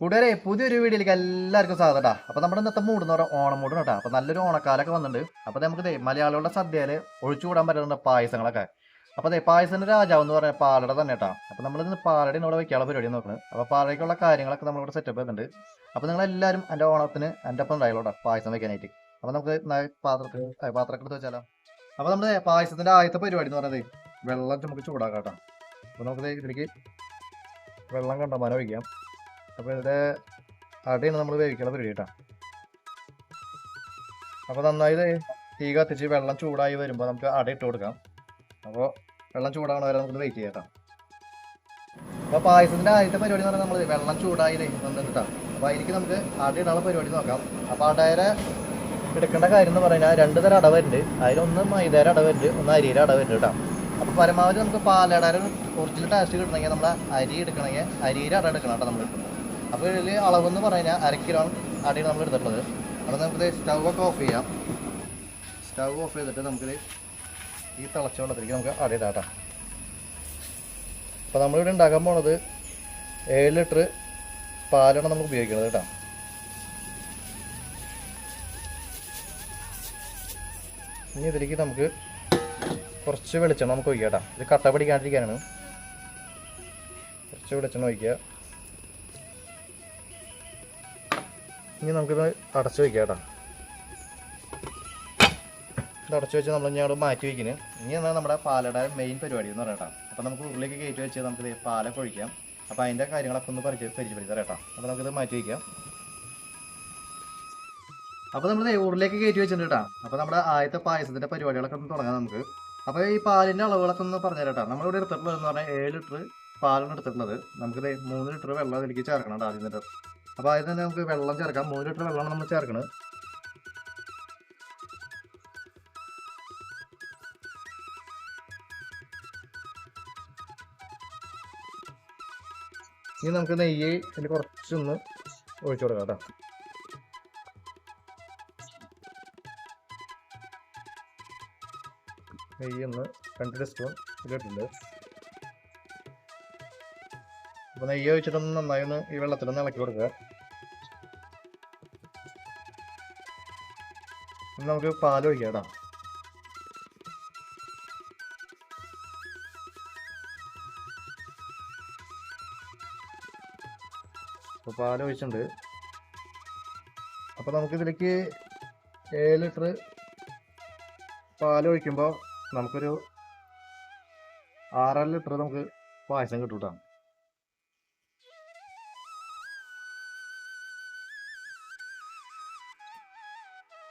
കൂട്ടുകാരെ പുതിയൊരു വീഡിയോയിലേക്ക് എല്ലാവർക്കും സ്വാഗതം കേട്ടോ അപ്പൊ നമ്മുടെ ഇന്നത്തെ മൂഡ് പറഞ്ഞാൽ ഓണം മൂഡ് കേട്ടോ അപ്പൊ നല്ലൊരു ഓണക്കാലൊക്കെ വന്നിട്ടുണ്ട്. അപ്പൊ നമുക്ക് ദേ മലയാളികളുടെ സദ്യയിൽ ഒഴിച്ചുകൂടാൻ പറ്റുന്ന പായസങ്ങളൊക്കെ. അപ്പൊ ദേ പായസം രാജാവ് എന്ന് പറഞ്ഞാൽ പാലട തന്നെ കേട്ടോ അപ്പൊ നമ്മൾ ഇന്ന് പാലട ഇവിടെ വെക്കാനുള്ള പരിപാടി നോക്കുന്നത് അപ്പോൾ പാലടയ്ക്കുള്ള കാര്യങ്ങളൊക്കെ നമ്മളിവിടെ സെറ്റപ്പ് ചെയ്തിട്ടുണ്ട് അപ്പൊ നിങ്ങൾ എല്ലാവരും എന്റെ ഓണത്തിന് എന്റെ ഒപ്പം ഉണ്ടായിക്കോട്ടെ പായസം വെക്കാനായിട്ട്. അപ്പൊ നമുക്ക് പാത്രത്തിൽ പാത്രമൊക്കെ എടുത്ത് വെച്ചാലോ? അപ്പൊ നമ്മുടെ പായസത്തിന്റെ ആദ്യത്തെ പരിപാടി എന്ന് പറയുന്നത് വെള്ളം നമുക്ക് ചൂടാക്കാം കേട്ടോ അപ്പൊ നമുക്ക് ഇതിലേക്ക് വെള്ളം കണ്ടമാനം ഒഴിക്കാം. അപ്പോൾ ഇതിന്റെ അടയാണ് നമ്മൾ വേവിക്കുന്ന പരിപാടി കേട്ടോ. അപ്പോൾ നന്നായി തീ കത്തിച്ച് വെള്ളം ചൂടായി വരുമ്പോൾ നമുക്ക് അട ഇട്ട് കൊടുക്കാം. അപ്പോൾ വെള്ളം ചൂടാവണ വരെ നമുക്ക് വെയിറ്റ് ചെയ്യാം അപ്പോൾ പായസത്തിന്റെ ആദ്യത്തെ പരിപാടി എന്ന് പറഞ്ഞാൽ നമ്മൾ വെള്ളം ചൂടായി നന്നിട്ടാ അപ്പോൾ അതിലേക്ക് നമുക്ക് അട പരിപാടി നോക്കാം. അപ്പോൾ അടയുടെ എടുക്കേണ്ട കാര്യം എന്ന് പറഞ്ഞാൽ രണ്ട് തരം അട വരുന്നുണ്ട്. അതിലൊന്ന് മൈദയുടെ അട വരുന്നുണ്ട് ഒന്ന് അരിയുടെ അട വരുന്നുണ്ട് കേട്ടോ. അപ്പോൾ പരമാവധി നമുക്ക് പാലടയുടെ ഒറിജിനൽ ടേസ്റ്റ് കിട്ടണമെങ്കിൽ നമ്മുടെ അരി എടുക്കണമെങ്കിൽ അരിയുടെ അട എടുക്കണം കേട്ടോ നമ്മൾ അപ്പോൾ ഇതിൽ അളവെന്ന് പറഞ്ഞു കഴിഞ്ഞാൽ കിലോ അടിയിൽ നമ്മൾ എടുത്തിട്ടുള്ളത്. അവിടെ നമുക്കിത് സ്റ്റൗ ഒക്കെ ഓഫ് ചെയ്യാം. സ്റ്റൗ ഓഫ് ചെയ്തിട്ട് നമുക്കിത് ഈ തിളച്ച വെള്ളത്തിലേക്ക് നമുക്ക് അട ഇടാം കേട്ടോ. അപ്പോൾ നമ്മളിവിടെ ഉണ്ടാക്കാൻ പോണത് ഏഴ് ലിറ്റർ പാലാണ് നമ്മൾ ഉപയോഗിക്കുന്നത് കേട്ടോ. ഇനി ഇതിലേക്ക് നമുക്ക് കുറച്ച് വെളിച്ചെണ്ണ നമുക്ക് ഒഴിക്കാം കേട്ടോ. ഇത് കട്ട പിടിക്കാണ്ടിരിക്കാനാണ്. കുറച്ച് വെളിച്ചെണ്ണ ഒഴിക്കുക. ഇനി നമുക്കിത് അടച്ചു വയ്ക്കാം കേട്ടോ. ഇത് അടച്ചു വെച്ച് നമ്മൾ ഞാൻ മാറ്റി വയ്ക്കുന്നത് ഇനി എന്നാൽ നമ്മുടെ പാലയുടെ മെയിൻ പരിപാടി എന്ന് പറയാം അപ്പോൾ നമുക്ക് ഉള്ളിലേക്ക് കയറ്റി വെച്ച് നമുക്ക് പാല പാലൊക്കെ ഒഴിക്കാം. അപ്പോൾ അതിന്റെ കാര്യങ്ങളൊക്കെ ഒന്ന് പരിചയ പരിചയപ്പെടുത്തി കേട്ടോ. അപ്പോൾ നമുക്കിത് മാറ്റി വയ്ക്കാം അപ്പോൾ നമ്മൾ ഉരുളിലേക്ക് കയറ്റി വെച്ചിട്ടുണ്ട് കേട്ടോ. അപ്പോൾ നമ്മുടെ ആദ്യത്തെ പായസത്തിന്റെ പരിപാടികളൊക്കെ ഒന്ന് തുടങ്ങാം നമുക്ക്. അപ്പോൾ ഈ പാലിന്റെ അളവുകളൊക്കെ ഒന്ന് പറഞ്ഞു കേട്ടോ. നമ്മളിവിടെ എടുത്തിട്ടുള്ളത് എന്ന് പറഞ്ഞാൽ ഏഴ് ലിറ്റർ പാലാണ് എടുത്തിട്ടുള്ളത്. നമുക്കിത് മൂന്ന് ലിറ്റർ വെള്ളം അതിലേക്ക് ചേർക്കണം കേട്ടോ ആദ്യം തന്നെ അപ്പോൾ അതിൽ തന്നെ നമുക്ക് വെള്ളം ചേർക്കാം. മൂന്ന് ലിറ്റർ വെള്ളമാണ് നമ്മൾ ചേർക്കുന്നത് ഇനി നമുക്ക് നെയ്യ് ഇതിൽ കുറച്ചൊന്ന് ഒഴിച്ചു കൊടുക്കാം കേട്ടോ. നെയ്യ് ഒന്ന് രണ്ട് ടീസ്പൂൺ ഇതിലിട്ടുണ്ട് അപ്പോൾ നെയ്യ് വെച്ചിട്ടൊന്ന് നന്നായി ഒന്ന് ഈ വെള്ളത്തിലൊന്ന് ഇളക്കി കൊടുക്കുക. നമുക്ക് പാൽ ഒഴിക്കാം കേട്ടോ. അപ്പോൾ പാൽ ഒഴിച്ചിട്ടുണ്ട്. അപ്പോൾ നമുക്കിതിലേക്ക് ഏഴ് ലിറ്റർ പാൽ ഒഴിക്കുമ്പോൾ നമുക്കൊരു ആറര ലിറ്റർ നമുക്ക് പായസം കിട്ടും.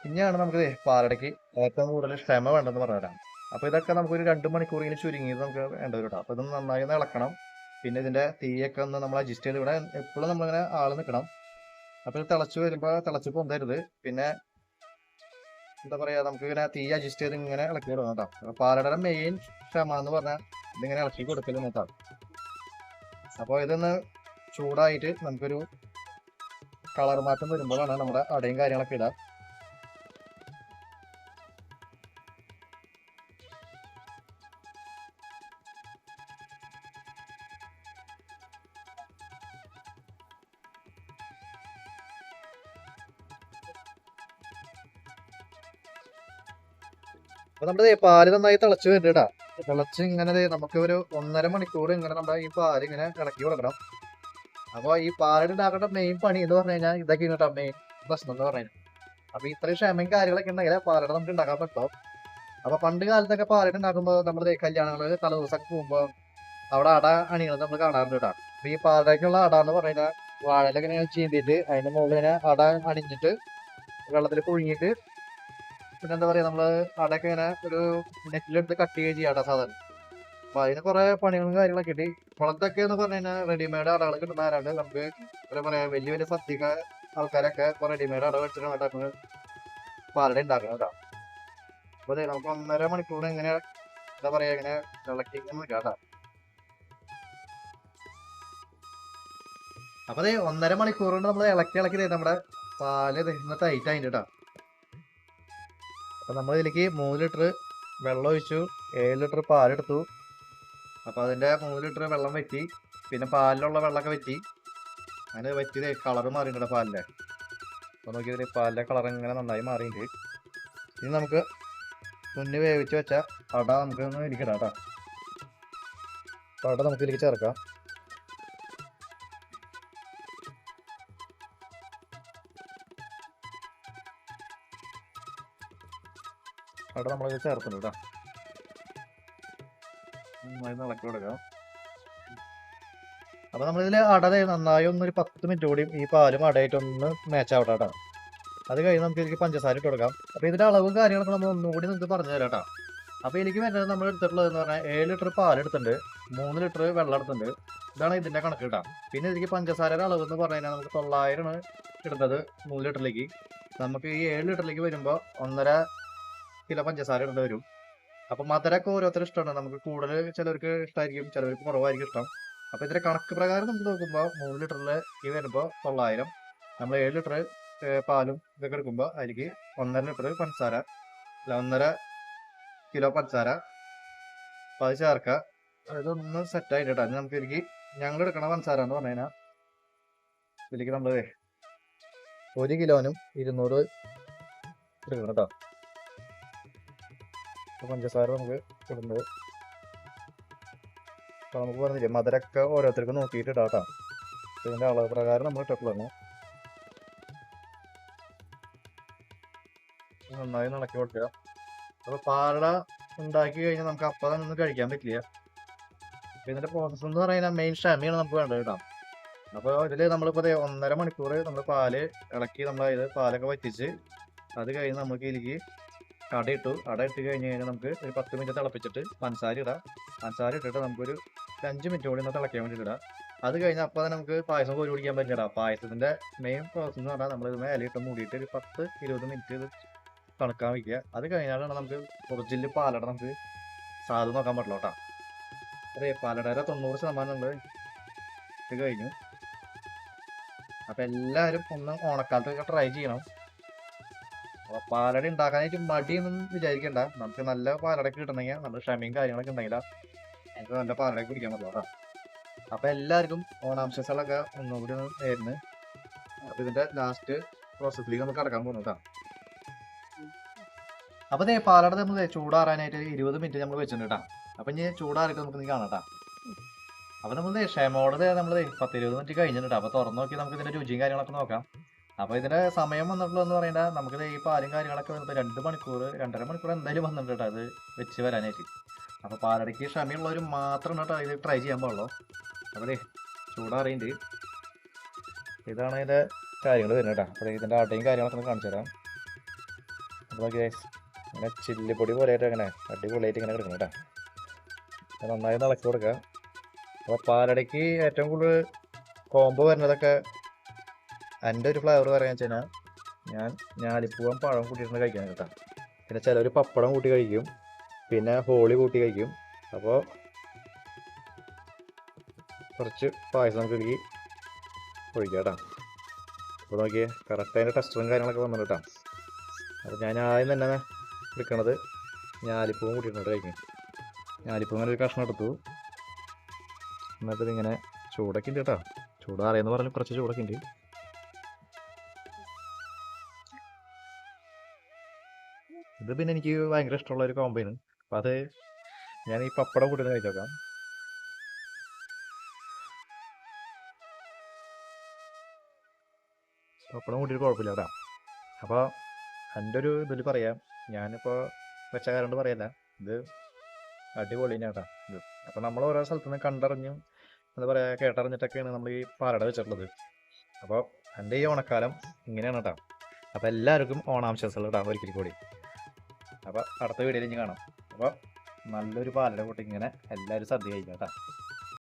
ഇനിയാണ് നമുക്ക് പാലടയ്ക്ക് ഏറ്റവും കൂടുതൽ ക്ഷമ വേണ്ടെന്ന് പറഞ്ഞുതരാം. അപ്പോൾ ഇതൊക്കെ നമുക്കൊരു രണ്ട് മണിക്കൂറിൽ ചുരുങ്ങിയത് നമുക്ക് വേണ്ടത് കേട്ടോ അപ്പോൾ ഇതൊന്ന് നന്നായി ഒന്ന് ഇളക്കണം. പിന്നെ ഇതിന്റെ തീയൊക്കെ ഒന്ന് നമ്മൾ അഡ്ജസ്റ്റ് ചെയ്ത് ഇവിടെ എപ്പോഴും നമ്മളിങ്ങനെ ആൾ നിൽക്കണം. അപ്പോൾ ഇത് തിളച്ച് വരുമ്പോൾ തിളച്ച് പൊന്തരുത്. പിന്നെ എന്താ പറയുക നമുക്ക് ഇങ്ങനെ തീ അഡ്ജസ്റ്റ് ചെയ്ത് ഇങ്ങനെ ഇളക്കി കൊടുക്കണം കേട്ടോ. അപ്പോൾ പാലടയുടെ മെയിൻ ക്ഷമ എന്ന് പറഞ്ഞാൽ ഇതിങ്ങനെ ഇളക്കി കൊടുക്കൽ നോക്കാം അപ്പോൾ ഇതൊന്ന് ചൂടായിട്ട് നമുക്കൊരു കളർ മാറ്റം വരുമ്പോഴാണ് നമ്മുടെ അടയും കാര്യങ്ങളൊക്കെ ഇടുക. അപ്പൊ നമ്മുടെ പാൽ നന്നായി തിളച്ച് വരണ്ടാ തിളച്ച് ഇങ്ങനെ നമുക്ക് ഒരു ഒന്നര മണിക്കൂർ ഇങ്ങനെ നമ്മുടെ ഈ പാൽ ഇങ്ങനെ ഇളക്കി കൊടുക്കണം. അപ്പൊ ഈ പാലിന് ഉണ്ടാക്കേണ്ട മെയിൻ പണി എന്ന് പറഞ്ഞു കഴിഞ്ഞാൽ ഇതൊക്കെ കേട്ടോ മെയിൻ പ്രശ്നം എന്ന് പറഞ്ഞു അപ്പൊ ഇത്രയും ക്ഷമയും കാര്യങ്ങളൊക്കെ ഉണ്ടെങ്കിൽ പാലട നമുക്ക് ഉണ്ടാക്കാൻ പറ്റും. അപ്പൊ പണ്ട് കാലത്തൊക്കെ പാലട ഉണ്ടാക്കുമ്പോൾ നമ്മുടെ കല്യാണങ്ങളിൽ തലേദിവസമൊക്കെ പോകുമ്പോൾ അവിടെ അട അണികൾ നമ്മൾ കാണാറുണ്ട് കേട്ടോ. അപ്പൊ ഈ പാലടക്കുള്ള അട എന്ന് പറയുന്നത് വാഴയിലൊക്കെ ഇങ്ങനെ ചീന്തിയിട്ട് അതിന്റെ മുകളിൽ അട അണിഞ്ഞിട്ട് വെള്ളത്തിൽ പുഴുങ്ങിയിട്ട് പിന്നെ എന്താ പറയാ നമ്മൾ അടയൊക്കെ ഇങ്ങനെ ഒരു നെറ്റിലെടുത്ത് കട്ട് ചെയ്യുകയും ചെയ്യാട്ടോ സാധാരണ അപ്പൊ അതിന് കുറെ പണികളും കാര്യങ്ങളൊക്കെ ഉണ്ട് കുളത്തൊക്കെ എന്ന് പറഞ്ഞു കഴിഞ്ഞാൽ റെഡിമെയ്ഡ് അടകൾ കിട്ടുന്നവരാണ് നമുക്ക് എന്താ പറയാ വലിയ വലിയ സദ്യക്ക ആൾക്കാരൊക്കെ ഇപ്പൊ റെഡിമെയ്ഡ് ആടകൾ വെച്ചിട്ടാണ് നമ്മൾ പാലട ഉണ്ടാക്കുന്നത് കേട്ടോ അപ്പൊ അതെ നമുക്ക് ഒന്നര മണിക്കൂറിന് ഇങ്ങനെ എന്താ പറയാ ഇങ്ങനെ ഇളക്കി കേട്ടോ അപ്പൊ അതെ ഒന്നര മണിക്കൂർ കൊണ്ട് നമ്മൾ ഇളക്കി ഇളക്കി നമ്മുടെ പാൽ ഇന്ന് ടൈറ്റ് ആയിട്ട് കേട്ടോ അപ്പൊ നമ്മൾ ഇതിലേക്ക് മൂന്ന് ലിറ്റർ വെള്ളം ഒഴിച്ചു. ഏഴ് ലിറ്റർ പാലെടുത്തു. അപ്പം അതിന്റെ മൂന്ന് ലിറ്റർ വെള്ളം വറ്റി പിന്നെ പാലിലുള്ള വെള്ളമൊക്കെ വറ്റി. അങ്ങനെ വറ്റിയത് കളർ മാറിയിട്ടുണ്ട് പാലിന്റെ അപ്പം നോക്കിയതിൽ പാലിന്റെ കളർ ഇങ്ങനെ നന്നായി മാറിയിട്ടുണ്ട്. ഇനി നമുക്ക് മുന്നേ വേവിച്ച് വെച്ച അട നമുക്ക് ഒന്ന് ഇരിക്കണം കേട്ടോ. അപ്പൊ അട നമുക്ക് ഇതിലേക്ക് ചേർക്കാം. അട നമ്മളത് ചേർക്കുന്നുണ്ട് കേട്ടോ നന്നായി ഇളക്കി കൊടുക്കാം. അപ്പൊ നമ്മളിതിൽ അടതെ നന്നായി ഒന്നൊരു പത്ത് മിനിറ്റ് കൂടി ഈ പാലും അടയായിട്ട് ഒന്ന് മാച്ചാവട്ടെ കേട്ടോ അത് കഴിഞ്ഞ് നമുക്ക് ഇതിലേക്ക് പഞ്ചസാര ഇട്ട് കൊടുക്കാം. അപ്പൊ ഇതിന്റെ അളവ് കാര്യങ്ങളൊക്കെ നമ്മൾ ഒന്നുകൂടി നിങ്ങൾക്ക് പറഞ്ഞു തരാം കേട്ടോ അപ്പൊ എനിക്ക് വേണ്ടത് നമ്മൾ എടുത്തിട്ടുള്ളത് എന്ന് പറഞ്ഞാൽ ഏഴ് ലിറ്റർ പാൽ എടുത്തിട്ടുണ്ട് മൂന്ന് ലിറ്റർ വെള്ളം എടുത്തിട്ടുണ്ട്. ഇതാണ് ഇതിന്റെ കണക്ക് കേട്ടോ പിന്നെ ഇതിലേക്ക് പഞ്ചസാരയുടെ അളവ് എന്ന് പറഞ്ഞു കഴിഞ്ഞാൽ നമുക്ക് തൊള്ളായിരമാണ് ഇടുന്നത് മൂന്ന് ലിറ്ററിലേക്ക്. നമുക്ക് ഈ ഏഴ് ലിറ്ററിലേക്ക് വരുമ്പോൾ ഒന്നര കിലോ പഞ്ചസാര ഇടേണ്ടി വരും. അപ്പൊ മധുരമൊക്കെ ഓരോരുത്തർ ഇഷ്ടമാണ്. നമുക്ക് കൂടുതൽ ചിലർക്ക് ഇഷ്ടമായിരിക്കും ചിലർക്ക് കുറവായിരിക്കും ഇഷ്ടം. അപ്പൊ ഇതിന്റെ കണക്ക് പ്രകാരം നമ്മൾ നോക്കുമ്പോൾ മൂന്ന് ലിറ്ററിൽ ഈ വരുമ്പോൾ തൊള്ളായിരം. നമ്മൾ ഏഴ് ലിറ്റർ പാലും ഇതൊക്കെ എടുക്കുമ്പോൾ അതിലേക്ക് ഒന്നര ലിറ്റർ പഞ്ചസാര അല്ല ഒന്നര കിലോ പഞ്ചസാര. അപ്പൊ അത് ചേർക്കുക അതൊന്ന് സെറ്റ് ആയിട്ട് കേട്ടോ നമുക്ക് ഇതിലേക്ക് ഞങ്ങൾ എടുക്കണ പഞ്ചസാര എന്ന് പറഞ്ഞു കഴിഞ്ഞാൽ ഇതിലേക്ക് നമ്മൾ ഒരു കിലോനും ഇരുന്നൂറ് എടുക്കണം കേട്ടോ. അപ്പൊ പഞ്ചസാര നമുക്ക് ഇടുന്നത്. അപ്പൊ നമുക്ക് പറഞ്ഞില്ലേ മധുരമൊക്കെ ഓരോരുത്തർക്കും നോക്കിയിട്ട് ഇടാം കേട്ടോ ഇതിന്റെ അളവ് പ്രകാരം നമ്മൾ ഇട്ടിട്ടുള്ളതാണ് നന്നായി നടക്കി കൊടുക്കുക. അപ്പോൾ പാലട ഉണ്ടാക്കി കഴിഞ്ഞാൽ നമുക്ക് അപ്പം തന്നെ കഴിക്കാൻ പറ്റില്ല. ഇതിന്റെ പ്രോസസ്സ് എന്ന് പറയുന്നത് മെയിൻ ക്ഷമയാണ് നമുക്ക് വേണ്ടത് കേട്ടോ. അപ്പൊ ഇതിൽ നമ്മളിപ്പോ ദേ ഒന്നര മണിക്കൂർ നമ്മൾ പാൽ ഇളക്കി നമ്മൾ പാലൊക്കെ വറ്റിച്ച് അത് കഴിഞ്ഞ് നമുക്ക് ഇതിലേക്ക് അട ഇട്ടു അട ഇട്ട് കഴിഞ്ഞ് കഴിഞ്ഞാൽ നമുക്ക് ഒരു പത്ത് മിനിറ്റ് തിളപ്പിച്ചിട്ട് പഞ്ചസാര ഇടാം. പഞ്ചസാര ഇട്ടിട്ട് നമുക്കൊരു അഞ്ച് മിനിറ്റ് കൂടി ഒന്ന് തിളക്കാൻ വേണ്ടിയിട്ട് ഇടാം അത് കഴിഞ്ഞാൽ അപ്പോൾ നമുക്ക് പായസം കോരി കുടിക്കാൻ പറ്റില്ല പായസത്തിന്റെ മെയിൻ പ്രോസസ്സ് എന്ന് പറഞ്ഞാൽ നമ്മൾ ഇത് മേലിട്ട് മൂടിയിട്ട് ഒരു പത്ത് ഇരുപത് മിനിറ്റ് ഇത് തിളക്കാൻ വയ്ക്കുക അത് കഴിഞ്ഞാലാണ് നമുക്ക് ഒറിജിനൽ പാലട നമുക്ക് സാധു നോക്കാൻ പറ്റില്ല കേട്ടോ. അതെ പാലടയുടെ തൊണ്ണൂറ് ശതമാനം നമ്മൾ ഇത് കഴിഞ്ഞു. അപ്പം എല്ലാവരും ഒന്ന് ഓണക്കാലത്തൊക്കെ ട്രൈ ചെയ്യണം. അപ്പൊ പാലട ഉണ്ടാക്കാനായിട്ട് മടിയൊന്നും വിചാരിക്കണ്ട. നമുക്ക് നല്ല പാലട കിട്ടണമെങ്കിൽ നല്ല ക്ഷമയും കാര്യങ്ങളൊക്കെ ഉണ്ടെങ്കിൽ നമുക്ക് നല്ല പാലട കുടിക്കാൻ പറ്റുള്ളൂ അപ്പൊ എല്ലാവർക്കും ഓണാംശങ്ങളൊക്കെ ഒന്നുകൂടി ഒന്ന് നേരുന്നു. അപ്പൊ ഇതിന്റെ ലാസ്റ്റ് പ്രോസസ്സിലേക്ക് നമുക്ക് കടക്കാൻ പോകുന്നു കേട്ടോ. അപ്പൊ ദേ പാലട നമ്മൾ ചൂടാറാനായിട്ട് ഇരുപത് മിനിറ്റ് നമ്മൾ വെച്ചിട്ടുണ്ട് കേട്ടോ. അപ്പൊ ഇനി ചൂടാറിയിട്ട് നമുക്ക് കാണാം കേട്ടോ. അപ്പൊ നമ്മൾ ക്ഷമയോടെ നമ്മൾ പത്ത് ഇരുപത് മിനിറ്റ് കഴിഞ്ഞിട്ടുണ്ട് അപ്പൊ തുറന്നു നോക്കി നമുക്ക് ഇതിന്റെ രുചിയും കാര്യങ്ങളൊക്കെ നോക്കാം. അപ്പൊ ഇതിന്റെ സമയം വന്നിട്ടുള്ളതെന്ന് പറയുന്നത് നമുക്ക് ഈ പാലും കാര്യങ്ങളൊക്കെ വന്നപ്പോൾ രണ്ട് മണിക്കൂർ രണ്ടര മണിക്കൂർ എന്തായാലും വന്നിട്ടുണ്ട് അത് വെച്ച് വരാനായിട്ട്. അപ്പൊ പാലടയ്ക്ക് ക്ഷമയുള്ളവർ മാത്രം കേട്ടോ ഇത് ട്രൈ ചെയ്യാൻ പാടുള്ളൂ. അപ്പൊ ചൂടാറിയിട്ടുണ്ട് ഇതാണ് ഇതിന്റെ കാര്യങ്ങൾ വരുന്നത് കേട്ടോ. അപ്പൊ ഇതിന്റെ അടയും കാര്യങ്ങളൊക്കെ ഒന്ന് കാണിച്ചു തരാം. അപ്പൊ നോക്കി guys, ഇങ്ങനെ ചില്ലിപ്പൊടി പോലെ ആയിട്ട് അങ്ങനെ അടിപൊളിയായിട്ട് ഇങ്ങനെ കിടക്കണം കേട്ടോ. നന്നായി ഇളക്കി കൊടുക്കുക അപ്പോൾ പാലടയ്ക്ക് ഏറ്റവും കൂടുതൽ കോമ്പ് വരുന്നതൊക്കെ എന്റെ ഒരു ഫ്ലേവർ പറയാന്ന് വെച്ച് കഴിഞ്ഞാൽ ഞാൻ ഞാലിപ്പൂവൻ പഴം കൂട്ടിയിട്ടുണ്ട് കഴിക്കാൻ കേട്ടോ. പിന്നെ ചിലർ പപ്പടം കൂട്ടി കഴിക്കും പിന്നെ ഹോളി കൂട്ടി കഴിക്കും. അപ്പോൾ കുറച്ച് പായസം നമുക്ക് ഇതിലേക്ക് ഒഴിക്കാം അപ്പോൾ നോക്കിയേ കറക്റ്റ് അതിന്റെ ടെസ്റ്ററും കാര്യങ്ങളൊക്കെ വന്നിട്ട് കേട്ടോ. അപ്പോൾ ഞാൻ ആദ്യം തന്നെ എടുക്കണത് ഞാലിപ്പൂവും കൂട്ടിയിട്ടുണ്ട് കഴിക്കും ഞാലിപ്പൂ അങ്ങനെ ഒരു കഷ്ണം എടുത്തു. എന്നിട്ട് ഇതിങ്ങനെ ചൂടൊക്കെ ഉണ്ട് കേട്ടോ. ചൂടാറിയെന്ന് പറഞ്ഞാൽ കുറച്ച് ചൂടൊക്കെ ഉണ്ട്. ഇത് പിന്നെ എനിക്ക് ഭയങ്കര ഇഷ്ടമുള്ള ഒരു കോമ്പൈന് അപ്പം അത് ഞാൻ ഈ പപ്പടം കൂട്ടി കഴിച്ചു നോക്കാം. പപ്പടം കൂട്ടിയിട്ട് കുഴപ്പമില്ല കേട്ടോ. അപ്പോൾ എന്റെ ഒരു ഇതിൽ പറയാം. ഞാനിപ്പോൾ വെച്ച കാരണം പറയല്ല. ഇത് അടിപൊളി തന്നെയാണ് കേട്ടോ ഇത്. അപ്പോൾ നമ്മൾ ഓരോ സ്ഥലത്ത് നിന്ന് കണ്ടറിഞ്ഞ് എന്താ പറയുക കേട്ടറിഞ്ഞിട്ടൊക്കെയാണ് നമ്മൾ ഈ പാലട വെച്ചിട്ടുള്ളത്. അപ്പോൾ എന്റെ ഈ ഓണക്കാലം ഇങ്ങനെയാണ് കേട്ടോ. അപ്പോൾ എല്ലാവർക്കും ഓണാംശംസകൾ കേട്ടോ ഒരിക്കൽ കൂടി. അപ്പോൾ അടുത്ത വീഡിയോയിൽ ഇനി കാണാം. അപ്പോൾ നല്ലൊരു പാലട കൂട്ടി ഇങ്ങനെ എല്ലാവരും സദ്യ കഴിക്കാം കേട്ടോ.